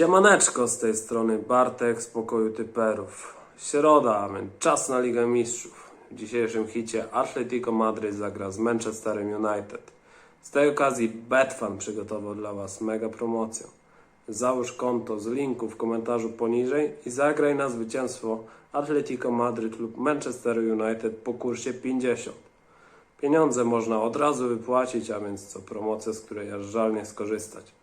Siemaneczko z tej strony Bartek z pokoju typerów. Środa, czas na Ligę Mistrzów. W dzisiejszym hicie Atletico Madryt zagra z Manchesterem United. Z tej okazji Betfan przygotował dla Was mega promocję. Załóż konto z linku w komentarzu poniżej i zagraj na zwycięstwo Atletico Madryt lub Manchester United po kursie 50. Pieniądze można od razu wypłacić, a więc to promocja, z której aż żal nie skorzystać.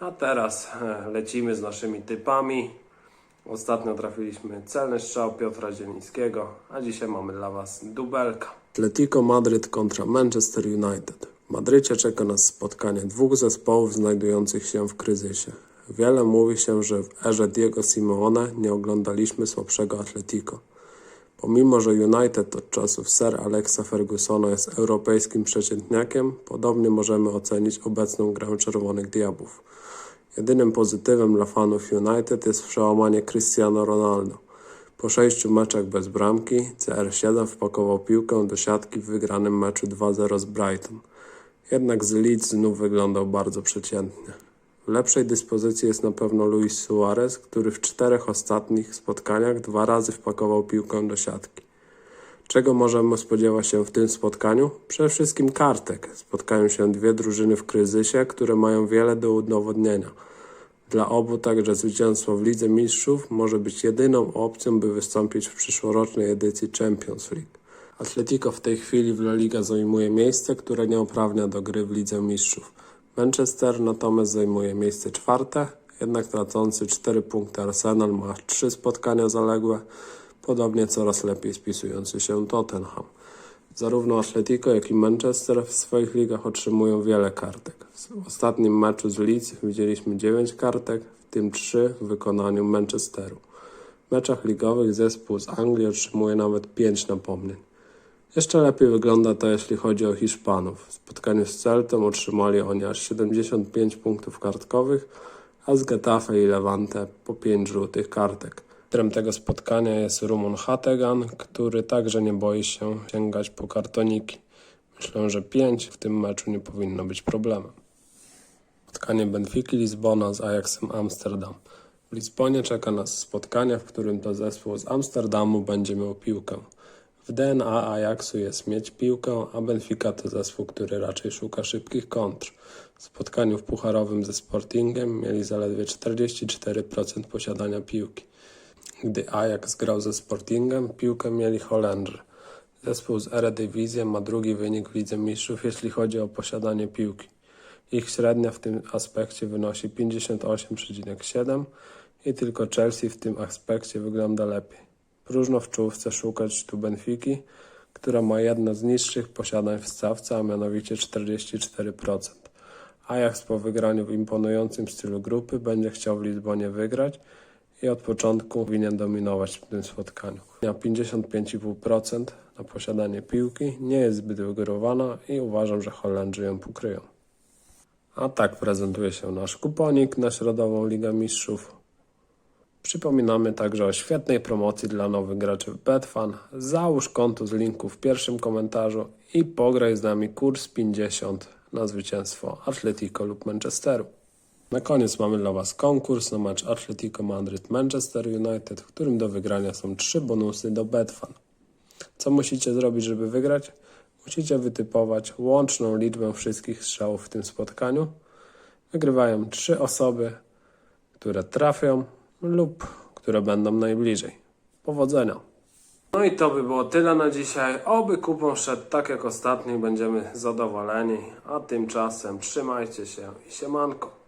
A teraz e, lecimy z naszymi typami. Ostatnio trafiliśmy celny strzał Piotra Zielińskiego, a dzisiaj mamy dla Was dubelka. Atletico Madryt kontra Manchester United. W Madrycie czeka nas spotkanie dwóch zespołów znajdujących się w kryzysie. Wiele mówi się, że w erze Diego Simeone nie oglądaliśmy słabszego Atletico. Pomimo, że United od czasów Sir Alexa Fergusona jest europejskim przeciętniakiem, podobnie możemy ocenić obecną grę Czerwonych Diabłów. Jedynym pozytywem dla fanów United jest przełamanie Cristiano Ronaldo. Po sześciu meczach bez bramki, CR7 wpakował piłkę do siatki w wygranym meczu 2-0 z Brighton. Jednak z Leeds znów wyglądał bardzo przeciętnie. W lepszej dyspozycji jest na pewno Luis Suarez, który w czterech ostatnich spotkaniach dwa razy wpakował piłkę do siatki. Czego możemy spodziewać się w tym spotkaniu? Przede wszystkim kartek. Spotkają się dwie drużyny w kryzysie, które mają wiele do udowodnienia. Dla obu także zwycięstwo w Lidze Mistrzów może być jedyną opcją, by wystąpić w przyszłorocznej edycji Champions League. Atletico w tej chwili w La Liga zajmuje miejsce, które nie uprawnia do gry w Lidze Mistrzów. Manchester natomiast zajmuje miejsce czwarte, jednak tracący 4 punkty Arsenal ma 3 spotkania zaległe, podobnie coraz lepiej spisujący się Tottenham. Zarówno Atletico, jak i Manchester w swoich ligach otrzymują wiele kartek. W ostatnim meczu z Leeds widzieliśmy 9 kartek, w tym 3 w wykonaniu Manchesteru. W meczach ligowych zespół z Anglii otrzymuje nawet 5 napomnień. Jeszcze lepiej wygląda to, jeśli chodzi o Hiszpanów. W spotkaniu z Celtą otrzymali oni aż 75 punktów kartkowych, a z Getafe i Levante po 5 żółtych kartek. Liderem tego spotkania jest Rumun Hategan, który także nie boi się sięgać po kartoniki. Myślę, że 5 w tym meczu nie powinno być problemem. Spotkanie Benfiki Lizbona z Ajaxem Amsterdam. W Lizbonie czeka nas spotkanie, w którym to zespół z Amsterdamu będzie miał piłkę. W DNA Ajaxu jest mieć piłkę, a Benfica to zespół, który raczej szuka szybkich kontr. W spotkaniu w pucharowym ze Sportingem mieli zaledwie 44% posiadania piłki. Gdy Ajax grał ze Sportingem, piłkę mieli Holendrzy. Zespół z Eredivisie ma drugi wynik w Lidze Mistrzów, jeśli chodzi o posiadanie piłki. Ich średnia w tym aspekcie wynosi 58,7 i tylko Chelsea w tym aspekcie wygląda lepiej. Próżno w czołówce szukać tu Benfiki, która ma jedno z niższych posiadań w stawce, a mianowicie 44%. Ajax po wygraniu w imponującym stylu grupy będzie chciał w Lizbonie wygrać i od początku powinien dominować w tym spotkaniu. Na 55,5% na posiadanie piłki nie jest zbyt wygórowana i uważam, że Holendrzy ją pokryją. A tak prezentuje się nasz kuponik na Środową Ligę Mistrzów. Przypominamy także o świetnej promocji dla nowych graczy w Betfan. Załóż konto z linku w pierwszym komentarzu i pograj z nami kurs 50 na zwycięstwo Atletico lub Manchesteru. Na koniec mamy dla Was konkurs na mecz Atletico Madryt-Manchester United, w którym do wygrania są trzy bonusy do Betfan. Co musicie zrobić, żeby wygrać? Musicie wytypować łączną liczbę wszystkich strzałów w tym spotkaniu. Wygrywają trzy osoby, które trafią lub które będą najbliżej. Powodzenia! No i to by było tyle na dzisiaj. Oby kupon szedł tak jak ostatni, będziemy zadowoleni. A tymczasem trzymajcie się i siemanko.